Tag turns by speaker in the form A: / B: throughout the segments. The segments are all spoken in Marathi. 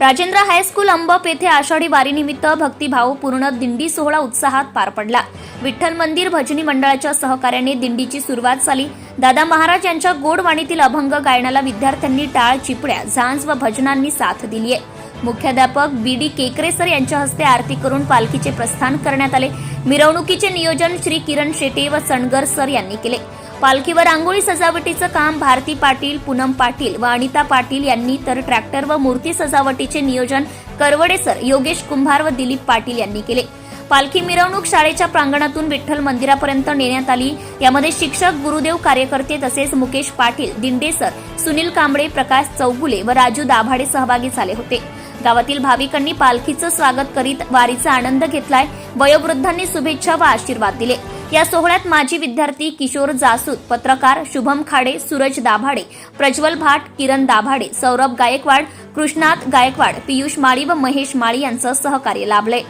A: राजेंद्र हायस्कूल अंबप येथे आषाढी वारीनिमित्त भक्तिभावपूर्ण दिंडी सोहळा उत्साहात पार पडला. विठ्ठल मंदिर भजनी मंडळाच्या सहकार्याने दिंडीची सुरुवात झाली. दादा महाराज यांच्या गोडवाणीतील अभंग गायनाला विद्यार्थ्यांनी टाळ चिपड्या झांज व भजनांनी साथ दिली आहे. मुख्याध्यापक बी डी केकरेसर यांच्या हस्ते आरती करून पालखीचे प्रस्थान करण्यात आले. मिरवणुकीचे नियोजन श्री किरण शेटे व सणगर सर यांनी केले. पालखीवर रांगोळी सजावटीचं काम भारती पाटील पूनम पाटील व अनिता पाटील यांनी तर ट्रॅक्टर व मूर्ती सजावटीचे नियोजन करवडे सर योगेश कुंभार व दिलीप पाटील यांनी केले. पालखी मिरवणूक शाळेच्या प्रांगणातून विठ्ठल मंदिरापर्यंत नेण्यात आली. यामध्ये शिक्षक गुरुदेव कार्यकर्ते तसेच मुकेश पाटील दिंडेसर सुनील कांबळे प्रकाश चौगुले व राजू दाभाडे सहभागी झाले होते. गावातील भाविकांनी पालखीचं स्वागत करीत वारीचा आनंद घेतलाय. वयोवृद्धांनी शुभेच्छा व आशीर्वाद दिले. या सोहळ्यात माजी विद्यार्थी किशोर जासूद पत्रकार शुभम खाडे सूरज दाभाडे प्रज्वल भाट किरण दाभाडे सौरभ गायकवाड कृष्णात गायकवाड पियुष माळी व महेश माळी यांचं सहकार्य लाभले.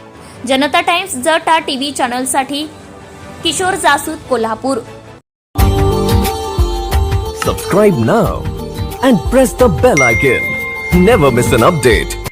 A: जनता टाइम्स जटा TV चॅनलसाठी Kishor Jasud Kolhapur.
B: Subscribe now and press the bell icon never miss an update